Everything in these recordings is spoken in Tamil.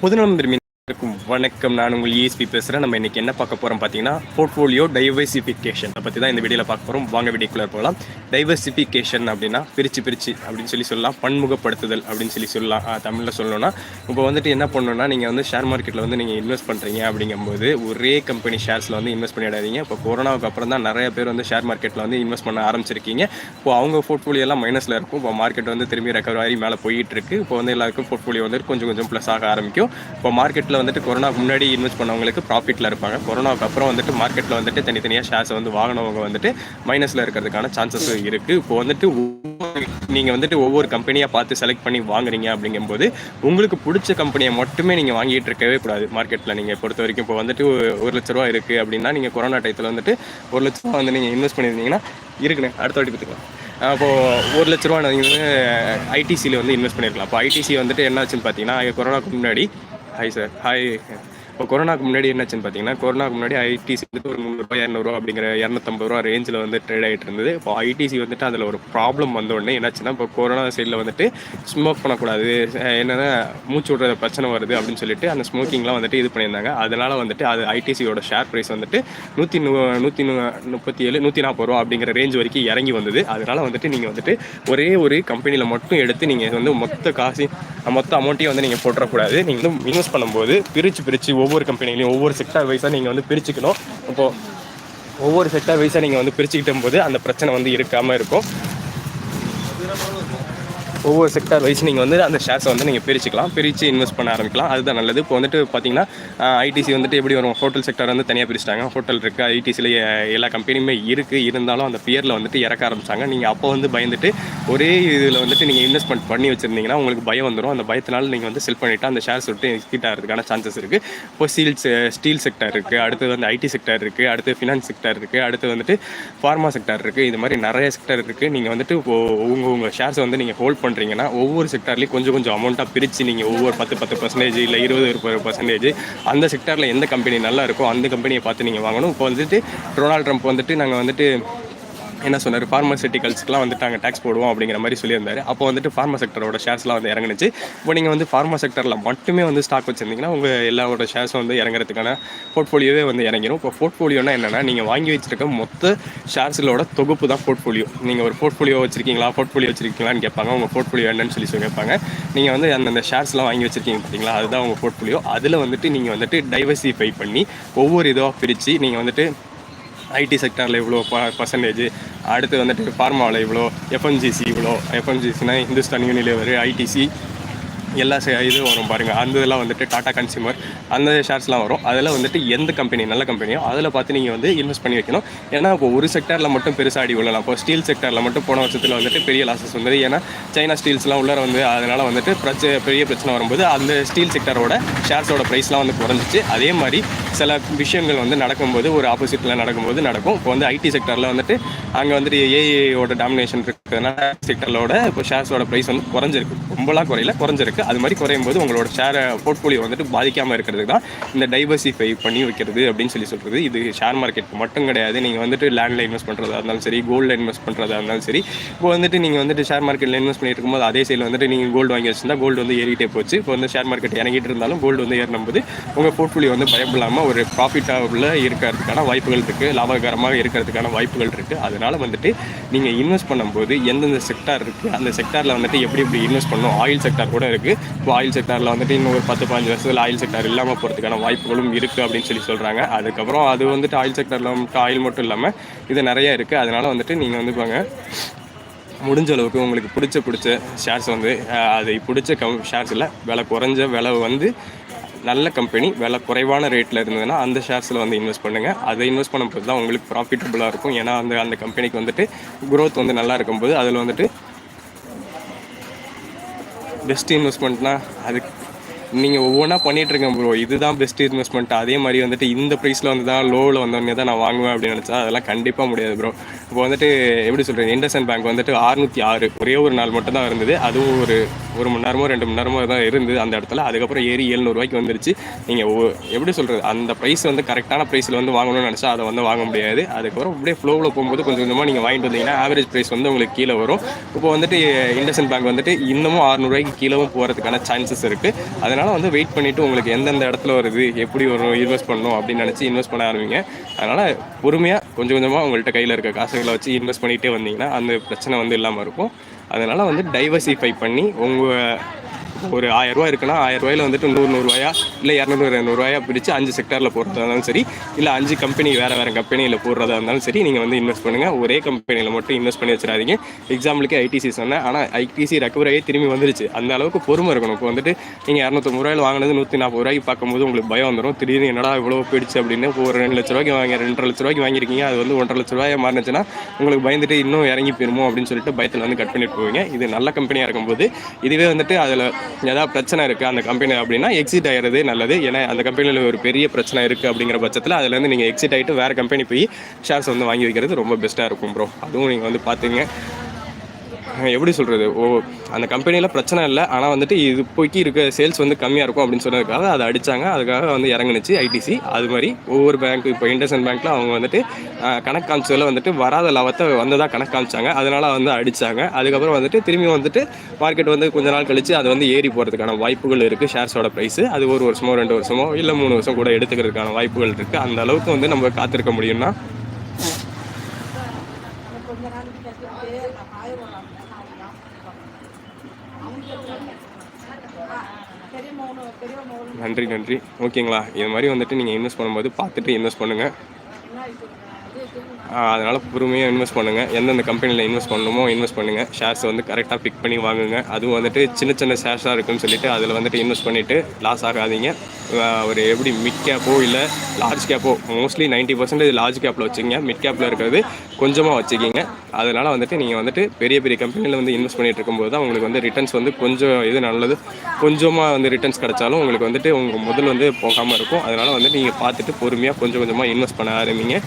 புதுநலம் திரும்பி இருக்கும் வணக்கம். நான் உங்கள் இஎஸ்பி பேசுகிறேன் நம்ம இன்றைக்கி என்ன பார்க்க போகிறோம் பார்த்தீங்கன்னா போர்ட்ஃபோலியோ டைவர்சிஃபிகேஷன் அதை பற்றி தான் இந்த வீடியோவில் பார்க்க போகிறோம் வாங்க வீடியோக்குள்ளே போகலாம். டைவர்சிஃபிகேஷன் அப்படின்னா பிரித்து பிரித்து அப்படின்னு சொல்லி சொல்லலாம். பன்முகப்படுத்துதல் அப்படின்னு சொல்லி சொல்லலாம். தமிழில் சொல்லணும்னா இப்போ வந்துட்டு என்ன பண்ணணும்னா நீங்கள் வந்து ஷேர் மார்க்கெட்டில் வந்து நீங்கள் இன்வெஸ்ட் பண்ணுறீங்க அப்படிங்கும்போது ஒரே கம்பெனி ஷேர்ஸில் வந்து இன்வெஸ்ட் பண்ணிடாதீங்க. இப்போ கொரோனாவுக்கு அப்புறம் தான் நிறைய பேர் வந்து ஷேர் மார்க்கெட்டில் வந்து இன்வெஸ்ட் பண்ண ஆரம்பிச்சிருக்கீங்க. இப்போ அவங்க போர்ட்ஃபோலியோலாம் மைனஸில் இருக்கும். இப்போ மார்க்கெட் வந்து திரும்பி ரெக்கவர் ஆகி மேலே போயிட்டு இருக்கு. இப்போ வந்து எல்லாருக்கும் போர்ட்ஃபோலியோ வந்து கொஞ்சம் கொஞ்சம் ப்ளஸ் ஆக ஆரம்பிக்கும். இப்போ மார்க்கெட்டில் வந்துட்டு கொரோனாக்கு முன்னாடி இன்வெஸ்ட் பண்ணவங்களுக்கு ப்ராஃபிட்டில் இருப்பாங்க. கொரோனாவுக்கு அப்புறம் வந்துட்டு மார்க்கெட்டில் வந்துட்டு தனித்தனியாக ஷேர்ஸ் வந்து வாங்கினவங்க வந்துட்டு மைனஸில் இருக்கிறதுக்கான சான்சஸும் இருக்குது இப்போ வந்துட்டு நீங்கள் வந்துட்டு ஒவ்வொரு கம்பெனியாக பார்த்து செலக்ட் பண்ணி வாங்குறீங்க அப்படிங்கும்போது உங்களுக்கு பிடிச்ச கம்பெனியை மட்டுமே நீங்கள் வாங்கிட்டு இருக்கவே கூடாது. மார்க்கெட்டில் நீங்கள் பொறுத்த வரைக்கும் இப்போ வந்துட்டு ஒரு லட்ச ரூபா இருக்குது அப்படின்னா நீங்கள் கொரோனா டயத்தில் வந்துட்டு ஒரு லட்ச ரூபா வந்து நீங்கள் இன்வெஸ்ட் பண்ணியிருந்தீங்கன்னா இருக்குண்ணே. அடுத்த வாட்டி பார்த்துக்கலாம் அப்போது ஒரு லட்ச ரூபா நீங்கள் வந்து ஐடிசியில் வந்து இன்வெஸ்ட் பண்ணியிருக்கலாம். அப்போ ஐடிசி வந்துட்டு என்னாச்சுன்னு பார்த்தீங்கன்னா கொரோனாக்கு முன்னாடி Hi, sir. Hi. இப்போ கொரோனாக்கு முன்னாடி என்னாச்சுன்னு பார்த்தீங்கன்னா கொரோனாக்கு முன்னாடி ஐடிசி வந்துட்டு ஒரு முந்நூறுரூவா இரநூறுவா அப்படிங்கிற இரநூத்தம்பது ரூபா ரேஞ்சில் வந்து ட்ரேட் ஆகிட்டு இருந்தது. இப்போ ஐடிசி வந்துட்டு அதில் ஒரு ப்ராப்ளம் வந்த உடனே என்னாச்சுன்னா இப்போ கொரோனா சைடில் வந்துட்டு ஸ்மோக் பண்ணக்கூடாது. என்னென்னா மூச்சு விடுற பிரச்சனை வருது அப்படின்னு சொல்லிட்டு அந்த ஸ்மோக்கிங்லாம் வந்துட்டு இது பண்ணியிருந்தாங்க. அதனால வந்துட்டு அது ஐடிசியோட ஷேர் ப்ரைஸ் வந்துட்டு நூற்றி நூ நூற்றி நூ முப்பத்தி ஏழு நூற்றி நாற்பது ரூபா அப்படிங்கிற ரேஞ்ச் வரைக்கும் இறங்கி வந்தது. அதனால வந்துட்டு நீங்கள் வந்துட்டு ஒரே ஒரு கம்பெனியில் மட்டும் எடுத்து நீங்கள் வந்து மொத்த காசு மொத்த அமௌண்ட்டையும் வந்து நீங்கள் போட்டுறக்கூடாது. நீங்கள் வந்து இன்வெஸ்ட் பண்ணும்போது பிரித்து பிரித்து ஒவ்வொரு கம்பெனிலையும் ஒவ்வொரு செக்டார் வைஸாக நீங்கள் வந்து பிரிச்சுக்கணும். இப்போது ஒவ்வொரு செக்டார் வைஸாக நீங்கள் வந்து பிரிச்சுக்கிட்டும் போது அந்த பிரச்சனை வந்து இருக்காமல் இருக்கும். ஒவ்வொரு செக்டார் வைஸ் நீங்கள் வந்து அந்த ஷேர்ஸை வந்து நீங்கள் பிரிச்சுக்கலாம். பிரித்து இன்வெஸ்ட் பண்ண ஆரம்பிக்கலாம். அதுதான் நல்லது. இப்போ வந்துட்டு பார்த்தீங்கன்னா ஐடிசி வந்துட்டு எப்படி வரும்? ஹோட்டல் செக்டார் வந்து தனியாக பிரிச்சிட்டாங்க. ஹோட்டல் இருக்குது ஐடிசியில் எல்லா கம்பெனியுமே இருக்குது இருந்தாலும் அந்த பியரில் வந்துட்டு இறக்க ஆரம்பிச்சாங்க. நீங்கள் அப்போ வந்து பயந்துட்டு ஒரே இதில் வந்துட்டு நீங்கள் இன்வெஸ்ட்மெண்ட் பண்ணி வச்சுருந்தீங்கன்னா உங்களுக்கு பயம் வந்துடும் அந்த பயத்தினால நீங்கள் வந்து செல் பண்ணிவிட்டு அந்த ஷேர்ஸ் விட்டு எக்ஸ்கிட் ஆகிறதுக்கான சான்சஸ் இருக்குது இப்போ ஸ்டீல்ஸ் ஸ்டீல் செக்டார் இருக்குது அடுத்தது வந்து ஐடி செக்டார் இருக்குது அடுத்து ஃபினான்ஸ் செக்டார் இருக்குது அடுத்து வந்துட்டு ஃபார்மா செக்டார் இருக்குது இது மாதிரி நிறைய செக்டார் இருக்குது நீங்கள் வந்துட்டு இப்போ உங்கள் உங்கள் ஷேர்ஸை வந்து நீங்கள் ஹோல்ட் பண்ணுறீங்கன்னா ஒவ்வொரு செக்டார்லேயும் கொஞ்சம் கொஞ்சம் அமௌண்ட்டாக பிரித்து நீங்கள் ஒவ்வொரு பத்து பத்து பர்சன்டேஜ் இல்லை இருபது இருபது பர்சன்டேஜ் அந்த செக்டாரில் எந்த கம்பெனி நல்லா இருக்கோ அந்த கம்பெனியை பார்த்து நீங்கள் வாங்கணும். இப்போ வந்துட்டு டொனால்ட் ட்ரம்ப் வந்துட்டு நாங்கள் வந்துட்டு என்ன சொன்னார்? ஃபார்மசூட்டிகல்ஸ்க்குலாம் வந்துட்டு அங்கே டேக்ஸ் போடுவோம் அப்படிங்கிற மாதிரி சொல்லியிருந்தாரு. அப்போ வந்துட்டு ஃபார்மா செக்டரோட ஷேர்ஸ்லாம் வந்து இறங்குனுச்சு. இப்போ நீங்கள் வந்து ஃபார்மா செக்டரில் மட்டுமே வந்து ஸ்டாக் வச்சுருந்தீங்கன்னா உங்கள் எல்லாரோட ஷேர்ஸும் வந்து இறங்குறதுக்கான போர்ட்ஃபோலியோவே வந்து இறங்கிடும் இப்போ போர்ட்ஃபோலியோனா என்னென்னா நீங்கள் வாங்கி வச்சிருக்க மொத்த ஷேர்ஸுகளோட தொகுப்பு தான் போர்ட்ஃபோலியோ நீங்கள் ஒரு போர்ட்ஃபோலியோ வச்சிருக்கீங்களா? போர்ட்ஃபோலியோ வச்சிருக்கீங்களான்னு கேட்பாங்க. உங்கள் போர்ட்ஃபோலியோ என்னன்னு சொல்லி சொல்லி கேட்பாங்க நீங்கள் வந்து அந்தந்த ஷேர்ஸ்லாம் வாங்கி வச்சிருக்கீங்க பார்த்தீங்களா? அதுதான் உங்கள் போர்ட்ஃபோலியோ அதில் வந்துட்டு நீங்கள் வந்துட்டு டைவர்சிஃபை பண்ணி ஒவ்வொரு இதுவாக பிரித்து நீங்கள் வந்துட்டு ஐடி செக்டாரில் இவ்வளோ ப பர்சன்டேஜ் அடுத்து வந்துட்டு ஃபார்மாவில் இவ்வளோ எஃப்எம்ஜிசி இவ்வளோ எஃப்எம்ஜிசினா இந்துஸ்தான் யூனிலிவர் ஐடிசி எல்லா சே இதுவும் வரும் பாருங்கள் அந்த இதெல்லாம் வந்துட்டு டாடா கன்சியூமர் அந்த ஷேர்ஸ்லாம் வரும். அதில் வந்துட்டு எந்த கம்பெனி நல்ல கம்பெனியோ அதில் பார்த்து நீங்கள் வந்து இன்வெஸ்ட் பண்ணி வைக்கணும். ஏன்னா இப்போ ஒரு செக்டாரில் மட்டும் பெருசாக அடி விழலாம். இப்போ ஸ்டீல் செக்டாரில் மட்டும் போன வருஷத்தில் வந்துட்டு பெரிய லாசஸ் வந்தது. ஏன்னா சைனா ஸ்டீல்ஸ்லாம் உள்ளார வந்து அதனால் வந்துட்டு பிரச்ச பெரிய பிரச்சனை வரும்போது அந்த ஸ்டீல் செக்டாரோட ஷேர்ஸோட ப்ரைஸ்லாம் வந்து குறைஞ்சிச்சு. அதே மாதிரி சில விஷயங்கள் வந்து நடக்கும்போது ஒரு ஆப்போசிட்டில் நடக்கும்போது நடக்கும். இப்போ வந்து ஐடி செக்டாரில் வந்துட்டு அங்கே வந்துட்டு ஏஐயோட டாமினேஷன் இருக்கு. அதனால செக்டரோட இப்போ ஷேர்ஸோட ப்ரைஸ் வந்து குறைஞ்சிருக்கு. ரொம்பலாம் குறையில குறைஞ்சிருக்கு. அது மாதிரி குறையும் போது உங்களோட ஷேர் போர்ட்ஃபோலியோ வந்துட்டு பாதிக்காமல் இருக்கிறதுக்கு தான் இந்த டைவர்சிஃபை பண்ணி வைக்கிறது அப்படின்னு சொல்லி சொல்கிறது இது ஷேர் மார்க்கெட் மட்டும் கிடையாது. நீங்கள் வந்துட்டு லேண்டில் இன்வெஸ்ட் பண்ணுறதா இருந்தாலும் சரி கோல்டில் இன்வெஸ்ட் பண்ணுறதா இருந்தாலும் சரி இப்போ வந்துட்டு நீங்கள் வந்துட்டு ஷேர் மார்க்கெட்டில் இன்வெஸ்ட் பண்ணிட்டு இருக்கும்போது அதே சைடில் வந்துட்டு நீங்கள் கோல்டு வாங்கி வச்சிருந்தா கோல்டு வந்து ஏறிட்டே போச்சு. இப்போ வந்து ஷேர் மார்க்கெட் இறங்கிட்டு இருந்தாலும் கோல்டு வந்து ஏறினும்போது உங்கள் போர்ட்ஃபோலியோ வந்து பயப்படாமல் ஒரு ப்ராஃபிட்டாக இருக்கிறதுக்கான வாய்ப்புகள் இருக்குது லாபகரமாக இருக்கிறதுக்கான வாய்ப்புகள் இருக்குது அதனால் வந்துட்டு நீங்கள் இன்வெஸ்ட் பண்ணும்போது எந்தெந்த செக்டார் இருக்குது அந்த செக்டாரில் வந்துட்டு எப்படி எப்படி இன்வெஸ்ட் பண்ணணும் ஆயில் செக்டார் கூட இருக்குது இப்போ ஆயில் செக்டாரில் வந்துட்டு இன்னும் ஒரு பத்து பதினஞ்சு வருஷத்தில் ஆயில் செக்டார் இல்லாமல் போகிறதுக்கான வாய்ப்புகளும் இருக்குது அப்படின்னு சொல்லி சொல்கிறாங்க அதுக்கப்புறம் அது வந்துட்டு ஆயில் செக்டாரில் வந்துட்டு ஆயில் மட்டும் இல்லாமல் இது நிறைய இருக்குது அதனால் வந்துட்டு நீங்கள் வந்து பாங்க முடிஞ்ச அளவுக்கு உங்களுக்கு பிடிச்ச பிடிச்ச ஷேர்ஸ் வந்து அது அதை பிடிச்ச கம் ஷேர்ஸில் விலை குறைஞ்ச விலை வந்து நல்ல கம்பெனி விலை குறைவான ரேட்டில் இருந்ததுன்னா அந்த ஷேர்ஸில் வந்து இன்வெஸ்ட் பண்ணுங்கள் அதை இன்வெஸ்ட் பண்ணும்போது தான் உங்களுக்கு ப்ராஃபிட்டபுளாக இருக்கும். ஏன்னா அந்த அந்த கம்பெனிக்கு வந்துட்டு குரோத் வந்து நல்லா இருக்கும்போது அதில் வந்துட்டு பெஸ்ட் இன்வெஸ்ட்மெண்ட்னா அதுக்கு நீங்கள் ஒவ்வொன்றா பண்ணிகிட்ருக்கேன் இருக்கேன் ப்ரோ இதுதான் பெஸ்ட் இன்வெஸ்ட்மெண்ட் அதே மாதிரி வந்துட்டு இந்த ப்ரைஸில் வந்து தான் லோவில் வந்தோடனே தான் நான் வாங்குவேன் அப்படின்னு நினச்சா அதெல்லாம் கண்டிப்பாக முடியாது ப்ரோ இப்போ வந்துட்டு எப்படி சொல்கிறேன் இண்டஸ்இண்ட் பேங்க் வந்துட்டு அறுநூற்றி ஆறு. ஒரே ஒரு நாள் மட்டும் தான் இருந்தது. அதுவும் ஒரு ஒரு மணி நேரமோ ரெண்டு மணி நேரமோ தான் இருந்து அந்த இடத்துல. அதுக்கப்புறம் ஏறி ஏழ்நூறுவாய்க்கு வந்துருச்சு. நீங்கள் எப்படி சொல்கிறது அந்த ப்ரைஸ் வந்து கரெக்டான ப்ரைஸில் வந்து வாங்கணும்னு நினச்சா அதை வந்து வாங்க முடியாது. அதுக்கப்புறம் அப்படியே ஃப்ளோவில் போகும்போது கொஞ்சம் கொஞ்சமாக நீங்கள் வாங்கிட்டு வந்தீங்கன்னா ஆவரேஜ் ப்ரைஸ் வந்து உங்களுக்கு கீழே வரும். இப்போ வந்துட்டு இண்டஸ்இன் பேங்க் வந்துட்டு இன்னமும் ஆறுநூறுவாய்க்கு கீழேவும் போகிறதுக்கான சான்சஸ் இருக்குது அதனால் வந்து வெயிட் பண்ணிவிட்டு உங்களுக்கு எந்தெந்த இடத்துல வருது எப்படி வரும் இன்வெஸ்ட் பண்ணணும் அப்படின்னு நினச்சி இன்வெஸ்ட் பண்ண ஆரம்பிங்க. அதனால் பொறுமையாக கொஞ்சம் கொஞ்சமாக உங்கள்கிட்ட கையில் இருக்க காசுகளை வச்சு இன்வெஸ்ட் பண்ணிகிட்டே வந்தீங்கன்னா அந்த பிரச்சனை வந்து இல்லாமல் இருக்கும். அதனால் வந்து டைவர்சிஃபை பண்ணி உங்கள் ஒரு ஆயிரம் ரூபா இருக்குன்னா ஆயிரம் ரூபாயில வந்துட்டு நூறு நூறுரூவாயா இல்லை இரநூறு இரநூறுவாயா பிடிச்சி அஞ்சு செக்டாரில் போடுறதா இருந்தாலும் சரி. இல்லை அஞ்சு கம்பெனி வேறு வேறு கம்பெனியில் போடுறதா இருந்தாலும் சரி நீங்கள் வந்து இன்வெஸ்ட் பண்ணுங்கள் ஒரே கம்பெனியில் மட்டும் இன்வெஸ்ட் பண்ணி வச்சிடாதீங்க. எக்ஸாம்பிளுக்கு ஐடிசி சொன்னேன். ஆனால் ஐடிசி ரெக்கவரி ஆகி திரும்பி வந்துருச்சு. அந்த அளவுக்கு பொறுமை இருக்கணும். இப்போ வந்துட்டு நீங்கள் இரநூத்தம்பது ரூபாயில் வாங்கினது நூற்றி நாற்பது ரூபாய்க்கு பார்க்கும்போது உங்களுக்கு பயம் வந்துடும் திடீர்னு என்னடா இவ்வளோ போயிடுச்சு அப்படின்னு ஒரு ரெண்டு லட்ச ரூபாய்க்கு வாங்கி ரெண்டரை லட்ச ரூபாய்க்கு வாங்கியிருக்கீங்க. அது வந்து ஒன்றரை லட்ச ரூபாய் மாறினுச்சுன்னா உங்களுக்கு பயந்துட்டு இன்னும் இறங்கி போயிருமோ அப்படின்னு சொல்லிட்டு பயத்தில் வந்து கட் பண்ணிட்டு போவீங்க. இது நல்ல கம்பெனியாக இருக்கும்போது இதுவே வந்துட்டு அதில் ஏதாவது பிரச்சனை இருக்குது அந்த கம்பெனி அப்படின்னா எக்ஸிட் ஆகிறதே நல்லது. ஏன்னா அந்த கம்பெனியில் ஒரு பெரிய பிரச்சனை இருக்குது அப்படிங்கிற பட்சத்தில் அதுலேருந்து நீங்கள் எக்ஸிட் ஆகிட்டு வேறு கம்பெனி போய் ஷேர்ஸ் வந்து வாங்கி வைக்கிறது ரொம்ப பெஸ்ட்டாக இருக்கும் ப்ரோ அதுவும் நீங்கள் வந்து பார்த்துங்க எப்படி சொல்கிறது ஓ அந்த கம்பெனியில் பிரச்சனை இல்லை. ஆனால் வந்துட்டு இது போய்க்கு இருக்க சேல்ஸ் வந்து கம்மியாக இருக்கும் அப்படின்னு சொன்னதுக்காக அதை அடித்தாங்க அதுக்காக வந்து இறங்குனுச்சு ஐடிசி. அது மாதிரி ஒவ்வொரு பேங்க் இப்போ இண்டஸ்இன் பேங்க்கில் அவங்க வந்துட்டு கணக்கு காமிச்சதில் வந்துட்டு வராத லாபத்தை வந்ததாக கணக்கு காமிச்சாங்க. அதனால் வந்து அடித்தாங்க அதுக்கப்புறம் வந்துட்டு திரும்பி வந்துட்டு மார்க்கெட் வந்து கொஞ்ச நாள் கழிச்சு அது வந்து ஏறி போகிறதுக்கான வாய்ப்புகள் இருக்குது ஷேர்ஸோட ப்ரைஸு அது ஒரு வருஷமோ ரெண்டு வருஷமோ இல்லை மூணு வருஷம் கூட எடுத்துக்கிறதுக்கான வாய்ப்புகள் இருக்குது அந்த அளவுக்கு வந்து நம்ம காத்திருக்க முடியும்னா கொஞ்ச நாளைக்கு கற்றுக்கிட்டு நான் காய நன்றி நன்றி ஓகேங்களா இது மாதிரி வந்துட்டு நீங்கள் இன்வெஸ்ட் பண்ணும்போது பார்த்துட்டு இன்வெஸ்ட் பண்ணுங்கள் அதனால் பொறுமையாக இன்வெஸ்ட் பண்ணுங்கள் எந்தெந்த கம்பெனியில் இன்வெஸ்ட் பண்ணணுமோ இன்வெஸ்ட் பண்ணுங்கள் ஷேர்ஸ் வந்து கரெக்டாக பிக் பண்ணி வாங்குங்க. அதுவும் வந்துட்டு சின்ன சின்ன ஷேர்ஸாக இருக்குன்னு சொல்லிட்டு அதில் வந்துட்டு இன்வெஸ்ட் பண்ணிவிட்டு லாஸ் ஆகாதீங்க. ஒரு எப்படி மிட் கேப்போ இல்லை லார்ஜ் கேப்போ மோஸ்ட்லி நைன்ட்டி பர்சன்டேஜ் லார்ஜ் கேப்பில் வச்சுக்கிங்க. மிட் கேப்பில் இருக்கிறது கொஞ்சமாக வச்சுக்கிங்க. அதனால் வந்துட்டு நீங்கள் வந்துட்டு பெரிய பெரிய கம்பெனியில் வந்து இன்வெஸ்ட் பண்ணிட்டு இருக்கும்போது தான் உங்களுக்கு வந்து ரிட்டர்ன்ஸ் வந்து கொஞ்சம் இது நல்லது. கொஞ்சமாக வந்து ரிட்டர்ன்ஸ் கிடைச்சாலும் உங்களுக்கு வந்துட்டு உங்கள் முதல் வந்து போகாமல் இருக்கும். அதனால் வந்து நீங்கள் பார்த்துட்டு பொறுமையாக கொஞ்சம் கொஞ்சமாக இன்வெஸ்ட் பண்ண ஆரம்பிங்க.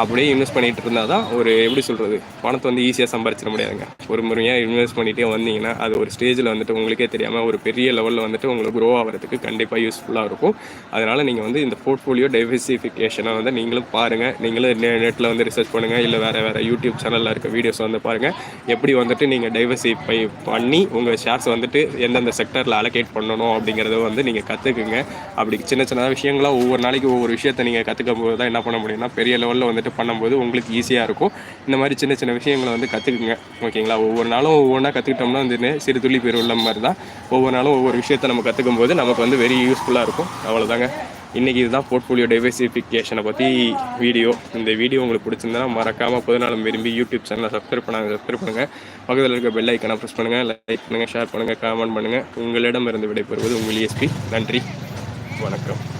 அப்படியே இன்வெஸ்ட் பண்ணிட்டு இருந்தால் தான் ஒரு எப்படி சொல்கிறது பணத்தை வந்து ஈஸியாக சம்பாரிச்சிட முடியாதுங்க. ஒரு முறையாக இன்வெஸ்ட் பண்ணிகிட்டே வந்தீங்கன்னா அது ஒரு ஸ்டேஜில் வந்துட்டு உங்களுக்கே தெரியாமல் ஒரு பெரிய லெவலில் வந்துட்டு உங்களுக்கு க்ரோ ஆகிறதுக்கு கண்டிப்பாக யூஸ்ஃபுல்லாக இருக்கும். அதனால் நீங்கள் வந்து இந்த போர்ட்ஃபோலியோ டைவர்சிஃபிகேஷனை வந்து நீங்களும் பாருங்கள் நீங்களும் நெட்டில் வந்து ரிசர்ச் பண்ணுங்கள் இல்லை வேறு வேறு யூடியூப் சேனலில் இருக்க வீடியோஸ் வந்து பாருங்கள் எப்படி வந்துட்டு நீங்கள் டைவர்சிஃபை பண்ணி உங்கள் ஷேர்ஸ் வந்துட்டு எந்தெந்த செக்டரில் அலோகேட் பண்ணணும் அப்படிங்கிறத வந்து நீங்கள் கற்றுக்குங்க அப்படி சின்ன சின்ன விஷயங்களாக ஒவ்வொரு நாளைக்கு ஒவ்வொரு விஷயத்தை நீங்கள் கற்றுக்கும் போது தான் என்ன பண்ண முடியும்னா பெரிய லெவலில் வந்துட்டு பண்ணும்போது உங்களுக்கு ஈஸியாக இருக்கும். இந்த மாதிரி சின்ன சின்ன விஷயங்களை வந்து கற்றுக்குங்க ஓகேங்களா ஒவ்வொரு நாளும் ஒவ்வொன்றா கற்றுக்கிட்டோம்னா வந்து சிறு துளி உள்ள மாதிரி தான். ஒவ்வொரு நாளும் ஒவ்வொரு விஷயத்தை நம்ம கற்றுக்கும் போது நமக்கு வந்து வெரி யூஸ்ஃபுல்லாக இருக்கும். அவ்வளோதாங்க இன்றைக்கி இதுதான் போர்ட்ஃபோலியோ டைவர்சிஃபிகேஷனை பற்றி வீடியோ இந்த வீடியோ உங்களுக்கு பிடிச்சிருந்தா மறக்காமல் பொதுநலம் விரும்பி யூடியூப் சேனலை சப்ஸ்கிரைப் பண்ணாங்க சப்ஸ்கிரைப் பண்ணுங்கள் பக்கத்தில் இருக்க பெல் ஐக்கனை ப்ரெஸ் பண்ணுங்கள் லைக் பண்ணுங்கள் ஷேர் பண்ணுங்கள் கமெண்ட் பண்ணுங்கள் உங்களிடமிருந்து விடைபெறுவது உங்கள் எஸ்பி நன்றி. வணக்கம்.